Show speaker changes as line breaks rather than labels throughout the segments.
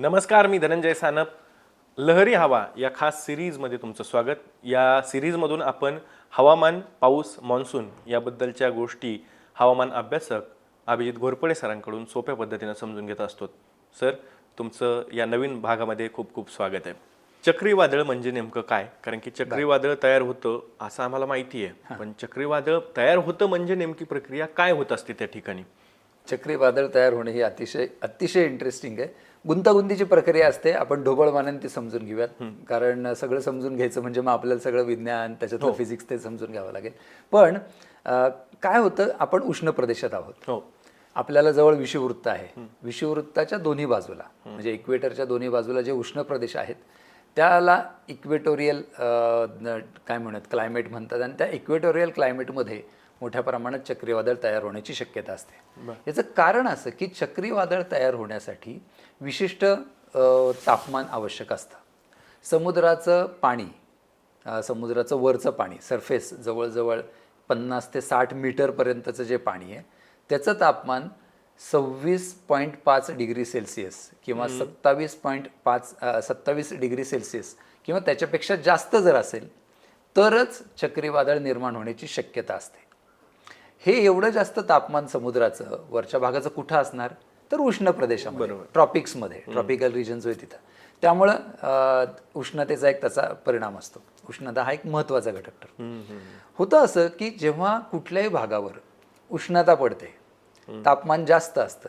नमस्कार मी धनंजय सानप. लहरी हवा या खास सिरीजमध्ये तुमचं स्वागत. या सिरीजमधून आपण हवामान पाऊस मान्सून याबद्दलच्या गोष्टी हवामान अभ्यासक अभिजित घोरपडे सरांकडून सोप्या पद्धतीनं समजून घेत असतो. सर तुमचं या नवीन भागामध्ये खूप खूप स्वागत आहे. चक्रीवादळ म्हणजे नेमकं काय? कारण की चक्रीवादळ तयार होतं असं आम्हाला माहिती आहे. पण चक्रीवादळ तयार होतं म्हणजे नेमकी प्रक्रिया काय होत असते त्या ठिकाणी?
चक्रीवादळ तयार होणे ही अतिशय अतिशय इंटरेस्टिंग आहे. गुंतागुंतीची प्रक्रिया असते. आपण ढोबळमानाने ती समजून घेऊयात. कारण सगळं समजून घ्यायचं म्हणजे मग आपल्याला सगळं विज्ञान त्याच्यातलं फिजिक्स ते समजून घ्यावं लागेल. पण काय होतं आपण उष्ण प्रदेशात आहोत.
हो.
आपल्याला जवळ विषुववृत्त आहे. विषुववृत्ताच्या दोन्ही बाजूला म्हणजे इक्वेटरच्या दोन्ही बाजूला जे उष्ण प्रदेश आहेत त्याला इक्वेटोरियल काय म्हणत क्लायमेट म्हणतात. आणि त्या इक्वेटोरियल क्लायमेटमध्ये मोठ्या प्रमाणात चक्रीवादळ तयार होण्याची शक्यता असते. याचं कारण असं की चक्रीवादळ तयार होण्यासाठी विशिष्ट तापमान आवश्यक असतं. समुद्राचं पाणी समुद्राचं वरचं पाणी सरफेस जवळजवळ पन्नास ते साठ मीटरपर्यंतचं जे पाणी आहे त्याचं तापमान सव्वीस पॉईंट पाच डिग्री सेल्सिअस किंवा सत्तावीस पॉईंट पाच सत्तावीस डिग्री सेल्सिअस किंवा त्याच्यापेक्षा जास्त जर असेल तरच चक्रीवादळ निर्माण होण्याची शक्यता असते. हे एवढं जास्त तापमान समुद्राचं वरच्या भागाचं कुठं असणार? तर उष्ण प्रदेशामध्ये ट्रॉपिक्समध्ये ट्रॉपिकल रिजन्स होय तिथं. त्यामुळं उष्णतेचा एक त्याचा परिणाम असतो. उष्णता हा एक महत्त्वाचा घटक ठरतो. होतं असं की जेव्हा कुठल्याही भागावर उष्णता पडते तापमान जास्त असतं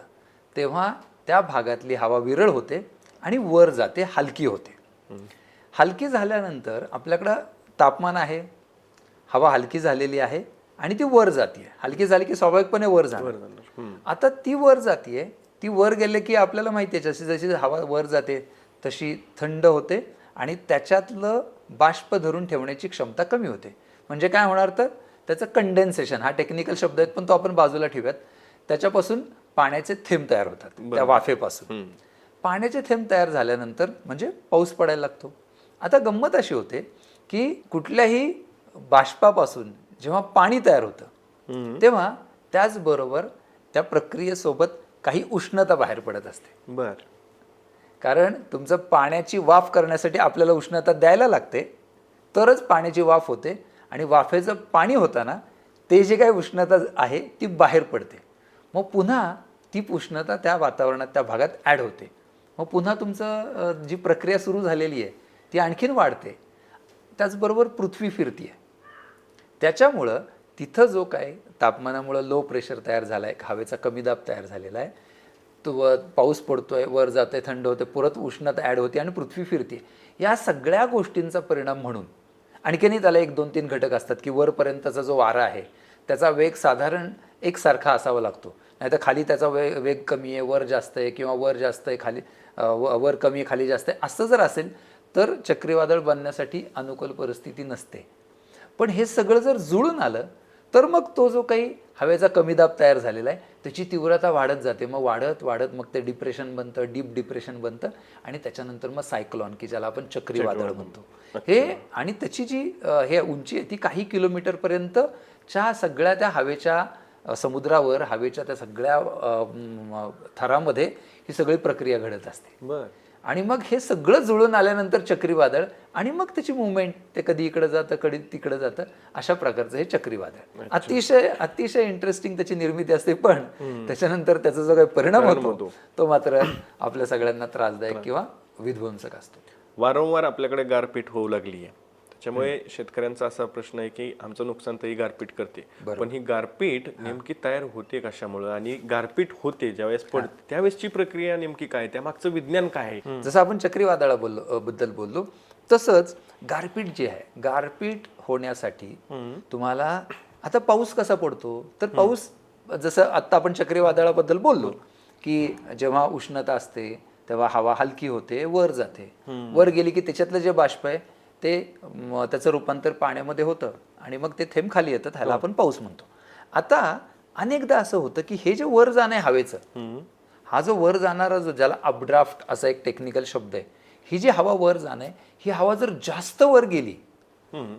तेव्हा त्या भागातली हवा विरळ होते आणि वर जाते हलकी होते. हलकी झाल्यानंतर आपल्याकडं तापमान आहे हवा हलकी झालेली आहे आणि ती वर जाते हलकी झाली की स्वाभाविकपणे वर जाणार. आता ती वर जाते ती वर गेले की आपल्याला माहिती आहे जशी जशी हवा वर जाते तशी थंड होते आणि त्याच्यातलं बाष्प धरून ठेवण्याची क्षमता कमी होते. म्हणजे काय होणार तर त्याचं कंडेन्सेशन हा टेक्निकल शब्द आहेत पण तो आपण बाजूला ठेवूयात. त्याच्यापासून पाण्याचे थेंब तयार होतात त्या वाफेपासून. पाण्याचे थेंब तयार झाल्यानंतर म्हणजे पाऊस पडायला लागतो. आता गंमत अशी होते की कुठल्याही बाष्पापासून जेव्हा पाणी तयार होतं तेव्हा त्याचबरोबर त्या प्रक्रियेसोबत काही उष्णता बाहेर पडत असते.
बर.
कारण तुमचं पाण्याची वाफ करण्यासाठी आपल्याला उष्णता द्यायला लागते तरच पाण्याची वाफ होते आणि वाफेचं पाणी होताना ते जे काही उष्णता आहे ती बाहेर पडते. मग पुन्हा ती उष्णता त्या वातावरणात त्या भागात ॲड होते. मग पुन्हा तुमचं जी प्रक्रिया सुरू झालेली आहे ती आणखीन वाढते. त्याचबरोबर पृथ्वी फिरते त्याच्यामुळं तिथं जो काय तापमानामुळं लो प्रेशर तयार झाला आहे हवेचा कमी दाब तयार झालेला आहे तो व पाऊस आहे वर जाते थंड होते परत उष्णता ॲड होते आणि पृथ्वी फिरते. या सगळ्या गोष्टींचा परिणाम म्हणून आणखीनही त्याला एक दोन तीन घटक असतात की वरपर्यंतचा जो वारा आहे त्याचा वेग साधारण एकसारखा असावा लागतो. नाहीतर खाली त्याचा वे वेग कमी आहे वर जास्त आहे किंवा वर जास्त आहे खाली व- वर कमी आहे खाली जास्त आहे असं जर असेल तर चक्रीवादळ बनण्यासाठी अनुकूल परिस्थिती नसते. पण हे सगळं जर जुळून आलं तर मग तो जो काही हवेचा कमी दाब तयार झालेला आहे त्याची तीव्रता वाढत जाते. मग वाढत वाढत मग ते डिप्रेशन बनतं डीप डिप्रेशन बनतं आणि त्याच्यानंतर मग सायक्लॉन की ज्याला आपण चक्रीवादळ म्हणतो. हे आणि त्याची जी हे उंची आहे ती काही किलोमीटरपर्यंतच्या सगळ्या त्या हवेच्या समुद्रावर हवेच्या त्या सगळ्या थरामध्ये ही सगळी प्रक्रिया घडत असते.
बर.
आणि मग हे सगळं जुळून आल्यानंतर चक्रीवादळ आणि मग त्याची मुवमेंट ते कधी इकडे जातं कधी तिकडे जातं अशा प्रकारचं हे चक्रीवादळ. अतिशय अतिशय इंटरेस्टिंग त्याची निर्मिती असते पण त्याच्यानंतर त्याचा जो काही परिणाम होतो तो मात्र आपल्या सगळ्यांना त्रासदायक किंवा विध्वंसक असतो.
वारंवार आपल्याकडे गारपीट होऊ लागली आहे त्याच्यामुळे शेतकऱ्यांचा असा प्रश्न आहे की आमचं नुकसान तर ही गारपीट करते. पण ही गारपीट नेमकी तयार होते कशामुळे? आणि गारपीट होते ज्यावेळेस पडते त्यावेळेसची प्रक्रिया नेमकी काय त्यामागचं विज्ञान काय आहे?
जसं आपण चक्रीवादळा बोललो बद्दल बोललो तसंच गारपीट जे आहे गारपीट होण्यासाठी तुम्हाला आता पाऊस कसा पडतो? तर पाऊस जसं आत्ता आपण चक्रीवादळाबद्दल बोललो की जेव्हा उष्णता असते तेव्हा हवा हलकी होते वर जाते. वर गेली की त्याच्यातलं जे बाष्प आहे ते त्याचं रूपांतर पाण्यामध्ये होतं आणि मग ते थेंब खाली येतं ह्याला आपण पाऊस म्हणतो. आता अनेकदा असं होतं की हे जे वर जाणं आहे हवेचं हा जो वर जाणारा जो ज्याला अपड्राफ्ट असा एक टेक्निकल शब्द आहे ही जी हवा वर जाणं आहे ही हवा जर जास्त वर गेली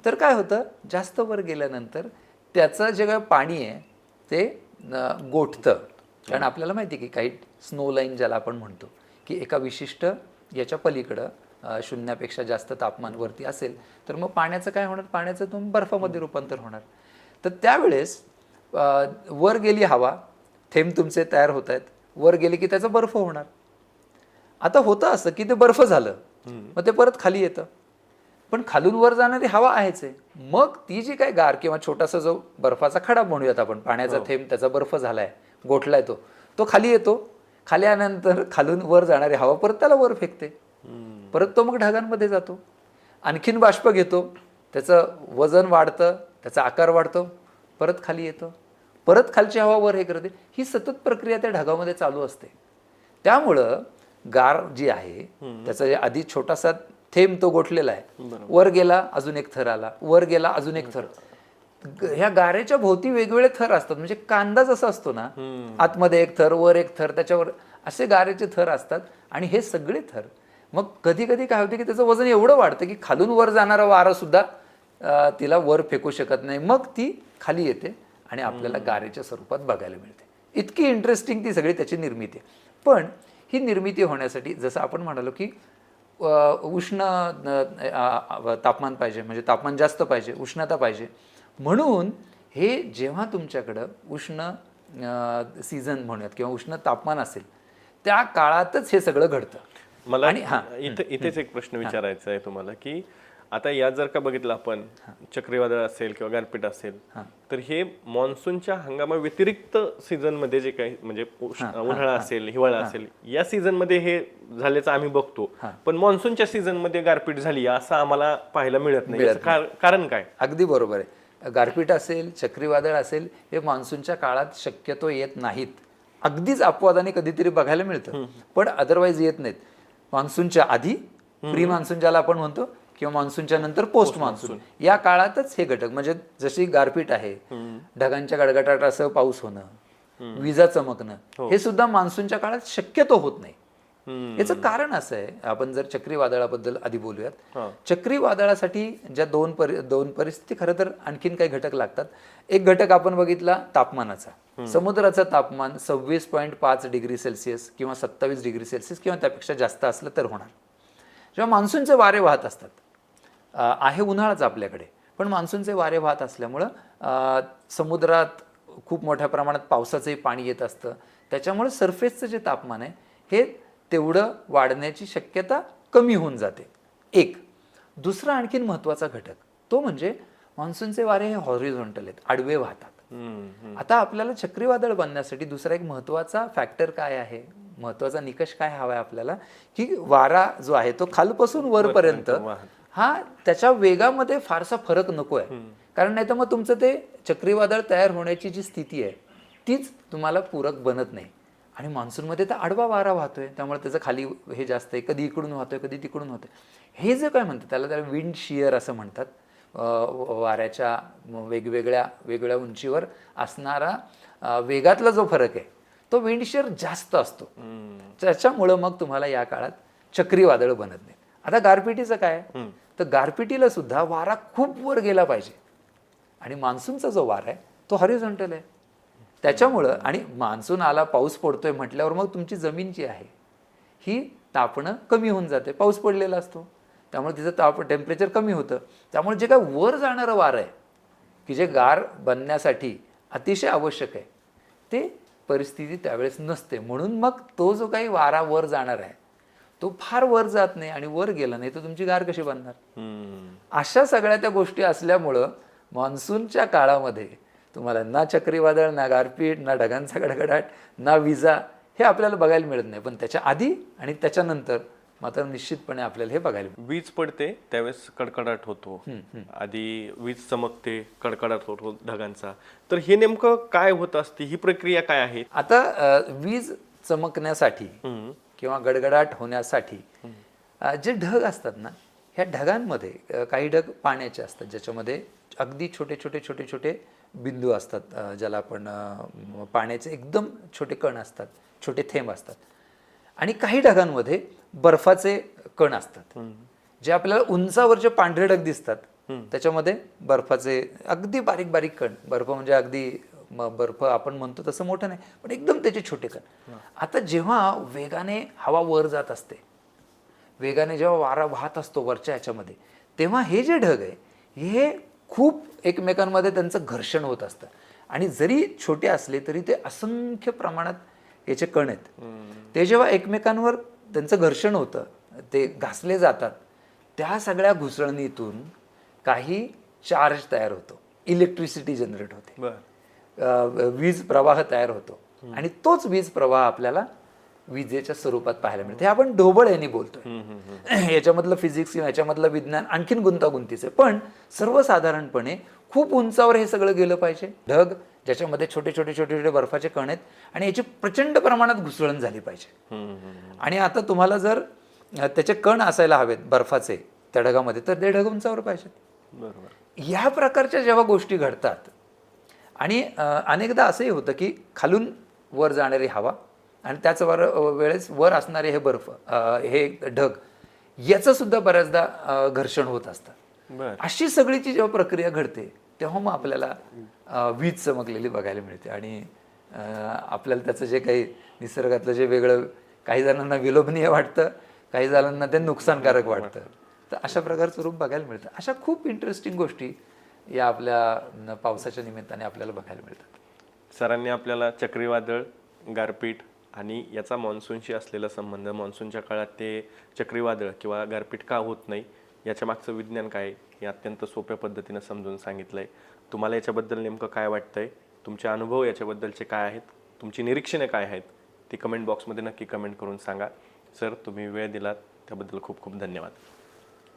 तर काय होतं? जास्त वर गेल्यानंतर त्याचं जे काय पाणी आहे ते गोठतं. कारण आपल्याला माहिती आहे की काही स्नो लाईन ज्याला आपण म्हणतो की एका विशिष्ट याच्या पलीकडं शून्यापेक्षा जास्त तापमान वरती असेल तर मग पाण्याचं काय होणार? पाण्याचं तुम बर्फामध्ये रूपांतर होणार. तर त्यावेळेस वर गेली हवा थेंब तुमचे तयार होत आहेत. वर गेले की त्याचा बर्फ होणार. आता होतं असं की ते बर्फ झालं मग ते परत खाली येतं. पण खालून वर जाणारी हवा आहेच आहे. मग ती जी काय गार किंवा छोटासा जो बर्फाचा खडा म्हणूयात आपण पाण्याचा थेंब त्याचा बर्फ झालाय गोठलाय तो तो खाली येतो. खाली आल्यानंतर खालून वर जाणारी हवा परत त्याला वर फेकते. परत तो मग ढगांमध्ये जातो. आणखीन बाष्प घेतो. त्याचं वजन वाढतं त्याचा आकार वाढतो परत खाली येतो. परत खालची हवा वर हे करते. ही सतत प्रक्रिया त्या ढगामध्ये चालू असते. त्यामुळं गार जी आहे त्याचा जे आधी छोटासा थेंब तो गोठलेला आहे. वर गेला अजून एक थर आला. वर गेला अजून एक थर. ह्या गारेच्या भोवती वेगवेगळे थर असतात. म्हणजे कांदा जसा असतो ना आतमध्ये एक थर वर एक थर त्याच्यावर असे गारेचे थर असतात. आणि हे सगळे थर मग कधी कधी काय होते की त्याचं वजन एवढं वाढतं की खालून वर जाणारा वारा सुद्धा अं, तिला वर फेकू शकत नाही. मग ती खाली येते आणि आपल्याला गारेच्या स्वरूपात बघायला मिळते. इतकी इंटरेस्टिंग ती सगळी त्याची निर्मिती आहे. पण ही निर्मिती होण्यासाठी जसं आपण म्हणालो की उष्ण तापमान पाहिजे म्हणजे तापमान जास्त पाहिजे उष्णता पाहिजे. म्हणून हे जेव्हा तुमच्याकडं उष्ण सीझन म्हणूयात किंवा उष्ण तापमान असेल त्या काळातच हे सगळं घडतं.
मला
आणि हा,
इथे इथेच एक प्रश्न विचारायचा आहे तुम्हाला की आता या जर का बघितलं आपण चक्रीवादळ असेल किंवा गारपीट असेल तर हे मान्सूनच्या हंगामा व्यतिरिक्त सीझनमध्ये जे काही म्हणजे उन्हाळा असेल हिवाळा असेल या सीझनमध्ये हे झाल्याचं आम्ही बघतो. पण मान्सूनच्या सीझनमध्ये गारपीट झाली असं आम्हाला पाहायला मिळत नाही. कारण काय?
अगदी बरोबर आहे. गारपीट असेल चक्रीवादळ असेल हे मान्सूनच्या काळात शक्यतो येत नाहीत. अगदीच अपवादाने कधीतरी बघायला मिळतं. पण अदरवाईज येत नाहीत. मान्सूनच्या आधी प्री मान्सून ज्याला आपण म्हणतो किंवा मान्सूनच्या नंतर पोस्ट मान्सून या काळातच हे घटक म्हणजे जशी गारपीट आहे ढगांच्या गडगडाट असं पाऊस होणं विजा चमकणं हे सुद्धा मान्सूनच्या काळात शक्यतो होत नाही. याचं कारण असं आहे आपण जर चक्रीवादळाबद्दल आधी बोलूयात. चक्रीवादळासाठी ज्या दोन परि दोन परिस्थिती खरं तर आणखीन काही घटक लागतात. एक घटक आपण बघितला तापमानाचा. समुद्राचं तापमान सव्वीस पॉईंट पाच डिग्री सेल्सिअस किंवा सत्तावीस डिग्री सेल्सिअस किंवा त्यापेक्षा जास्त असलं तर होणार. जेव्हा मान्सूनचे वारे वाहत असतात आहे उन्हाळाच आपल्याकडे पण मान्सूनचे वारे वाहत असल्यामुळं समुद्रात खूप मोठ्या प्रमाणात पावसाचंही पाणी येत असतं. त्याच्यामुळे सरफेसचं जे तापमान आहे हे तेवढं वाढण्याची शक्यता कमी होऊन जाते. एक दुसरा आणखीन महत्त्वाचा घटक तो म्हणजे मान्सूनचे वारे हे हॉरिझॉन्टल आहेत आडवे वाहतात. आता आपल्याला चक्रीवादळ बनण्यासाठी दुसरा एक महत्त्वाचा फॅक्टर काय आहे? महत्त्वाचा निकष काय हवा आहे आपल्याला? की वारा जो आहे तो खालपासून वरपर्यंत हा त्याच्या वेगामध्ये फारसा फरक नको आहे. कारण नाही तर मग तुमचं ते चक्रीवादळ तयार होण्याची जी स्थिती आहे तीच तुम्हाला पूरक बनत नाही. आणि मान्सूनमध्ये तर आडवा वारा वाहतोय त्यामुळे त्याचं खाली हे जास्त आहे कधी इकडून वाहतोय कधी तिकडून होतोय हे जे काय म्हणतात त्याला त्याला विंड शियर असं म्हणतात. वाऱ्याच्या वेगवेगळ्या वेगवेगळ्या उंचीवर असणारा वेगातला जो फरक आहे तो विंड शियर जास्त असतो. त्याच्यामुळं मग तुम्हाला या काळात चक्रीवादळ बनत नाही आता गारपिटीचं काय तर गारपिटीला सुद्धा वारा खूप वर गेला पाहिजे. आणि मान्सूनचा जो वारा आहे तो हॉरिझॉन्टल आहे. त्याच्यामुळं आणि मान्सून आला पाऊस पडतोय म्हटल्यावर मग तुमची जमीन जी आहे ही तापणं कमी होऊन जाते. पाऊस पडलेला असतो. त्यामुळे तिचं ताप टेम्परेचर कमी होतं. त्यामुळे जे काय वर जाणारं वारं आहे की जे गार बनण्यासाठी अतिशय आवश्यक आहे ते परिस्थिती त्यावेळेस नसते. म्हणून मग तो जो काही वारा वर जाणार आहे तो फार वर जात नाही आणि वर गेला नाही तर तुमची गार कशी बनणार. अशा सगळ्या त्या गोष्टी असल्यामुळं मान्सूनच्या काळामध्ये तुम्हाला ना चक्रीवादळ ना गारपीट ना ढगांचा गडगडाट ना विजा हे आपल्याला बघायला मिळत नाही. पण त्याच्या आधी आणि त्याच्यानंतर मात्र निश्चितपणे आपल्याला हे बघायला.
वीज पडते त्यावेळेस कडकडाट होतो. आधी वीज चमकते कडकडाट होतो ढगांचा. तर हे नेमकं काय होत असते? ही प्रक्रिया काय आहे?
आता वीज चमकण्यासाठी. किंवा गडगडाट होण्यासाठी जे ढग असतात ना ह्या ढगांमध्ये काही ढग पाण्याचे असतात ज्याच्यामध्ये अगदी छोटे छोटे छोटे छोटे बिंदू असतात ज्याला आपण पाण्याचे एकदम छोटे कण असतात छोटे थेंब असतात. आणि काही ढगांमध्ये बर्फाचे कण असतात जे आपल्याला उंचावरचे पांढरे ढग दिसतात त्याच्यामध्ये बर्फाचे अगदी बारीक बारीक कण. बर्फ म्हणजे अगदी बर्फ आपण म्हणतो तसं मोठं नाही पण एकदम त्याचे छोटे कण. आता जेव्हा वेगाने हवा वर जात असते वेगाने जेव्हा वारा वाहत असतो वरच्या ह्याच्यामध्ये तेव्हा हे जे ढग आहे हे खूप एकमेकांमध्ये त्यांचं घर्षण होत असतं. आणि जरी छोटे असले तरी ते असंख्य प्रमाणात याचे कण आहेत. ते जेव्हा एकमेकांवर त्यांचं घर्षण होतं ते घासले जातात त्या सगळ्या घुसळणीतून काही चार्ज तयार होतो. इलेक्ट्रिसिटी जनरेट होते. वीज प्रवाह तयार होतो. आणि तोच वीज प्रवाह आपल्याला विजेच्या स्वरूपात पाहायला मिळते. हे आपण ढोबळ यांनी बोलतोय. याच्यामधलं फिजिक्स किंवा याच्यामधलं विज्ञान आणखीन गुंतागुंतीचं आहे. पण सर्वसाधारणपणे खूप उंचावर हे सगळं गेलं पाहिजे. ढग ज्याच्यामध्ये छोटे छोटे छोटे छोटे बर्फाचे कण आहेत आणि याची प्रचंड प्रमाणात घुसळण झाली पाहिजे. आणि आता तुम्हाला जर त्याचे कण असायला हवेत बर्फाचे त्या ढगामध्ये तर ते ढग उंचावर पाहिजेत.
बरोबर.
ह्या प्रकारच्या जेव्हा गोष्टी घडतात आणि अनेकदा असंही होतं की खालून वर जाणारी हवा आणि त्याच वर वेळेस वर असणारे हे बर्फ हे ढग याचं सुद्धा बऱ्याचदा घर्षण होत असतं. अशी सगळीची जेव्हा प्रक्रिया घडते तेव्हा मग आपल्याला वीज चमकलेली बघायला मिळते. आणि आपल्याला त्याचं जे काही निसर्गातलं जे वेगळं काही जणांना विलोभनीय वाटतं काही जणांना ते नुकसानकारक वाटतं. तर अशा प्रकारचं रूप बघायला मिळतं. अशा खूप इंटरेस्टिंग गोष्टी या आपल्या पावसाच्या निमित्ताने आपल्याला बघायला मिळतात.
सरांनी आपल्याला चक्रीवादळ गारपीट आणि याचा मान्सूनशी असलेला संबंध मान्सूनच्या काळात ते चक्रीवादळ किंवा गारपीट का होत नाही याच्या मागचं विज्ञान काय आहे हे अत्यंत सोप्या पद्धतीनं समजून सांगितलं आहे तुम्हाला याच्याबद्दल नेमकं काय वाटतं आहे तुमचे अनुभव याच्याबद्दलचे काय आहेत? तुमची निरीक्षणे काय आहेत? ती कमेंट बॉक्समध्ये नक्की कमेंट करून सांगा. सर तुम्ही वेळ दिलात त्याबद्दल खूप खूप धन्यवाद.